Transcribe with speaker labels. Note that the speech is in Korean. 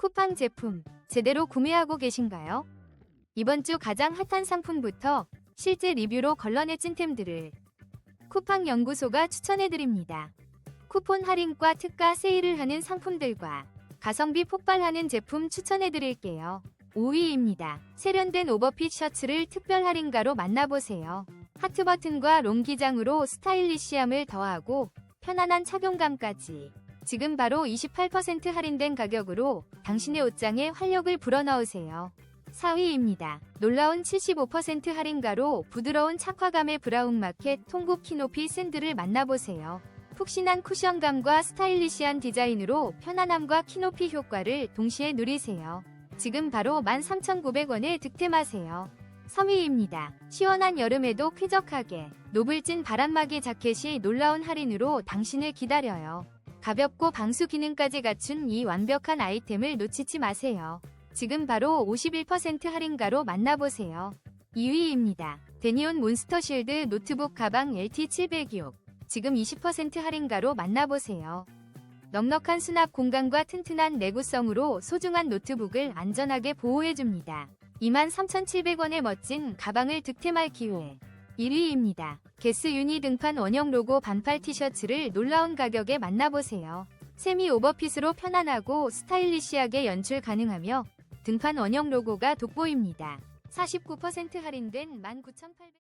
Speaker 1: 쿠팡 제품 제대로 구매하고 계신가요? 이번 주 가장 핫한 상품부터 실제 리뷰로 걸러내 찐템들을 쿠팡 연구소가 추천해드립니다. 쿠폰 할인과 특가 세일을 하는 상품들과 가성비 폭발하는 제품 추천해드릴게요. 5위입니다. 세련된 오버핏 셔츠를 특별 할인가로 만나보세요. 하트 버튼과 롱 기장으로 스타일리시함을 더하고 편안한 착용감까지 지금 바로 28% 할인된 가격으로 당신의 옷장에 활력을 불어넣으세요. 4위입니다. 놀라운 75% 할인가로 부드러운 착화감의 브라운 마켓 통굽 키높이 샌들을 만나보세요. 푹신한 쿠션감과 스타일리시한 디자인으로 편안함과 키높이 효과를 동시에 누리세요. 지금 바로 13,900원에 득템하세요. 3위입니다. 시원한 여름에도 쾌적하게 노블진 바람막이 자켓이 놀라운 할인으로 당신을 기다려요. 가볍고 방수 기능까지 갖춘 이 완벽한 아이템을 놓치지 마세요. 지금 바로 51% 할인가로 만나보세요. 2위입니다. 데니온 몬스터 실드 노트북 가방 LT706 지금 20% 할인가로 만나보세요. 넉넉한 수납 공간과 튼튼한 내구성으로 소중한 노트북을 안전하게 보호해줍니다. 23,700원의 멋진 가방을 득템할 기회. 1위입니다. 게스 유니 등판 원형 로고 반팔 티셔츠를 놀라운 가격에 만나보세요. 세미 오버핏으로 편안하고 스타일리시하게 연출 가능하며 등판 원형 로고가 돋보입니다. 49% 할인된 19,800원.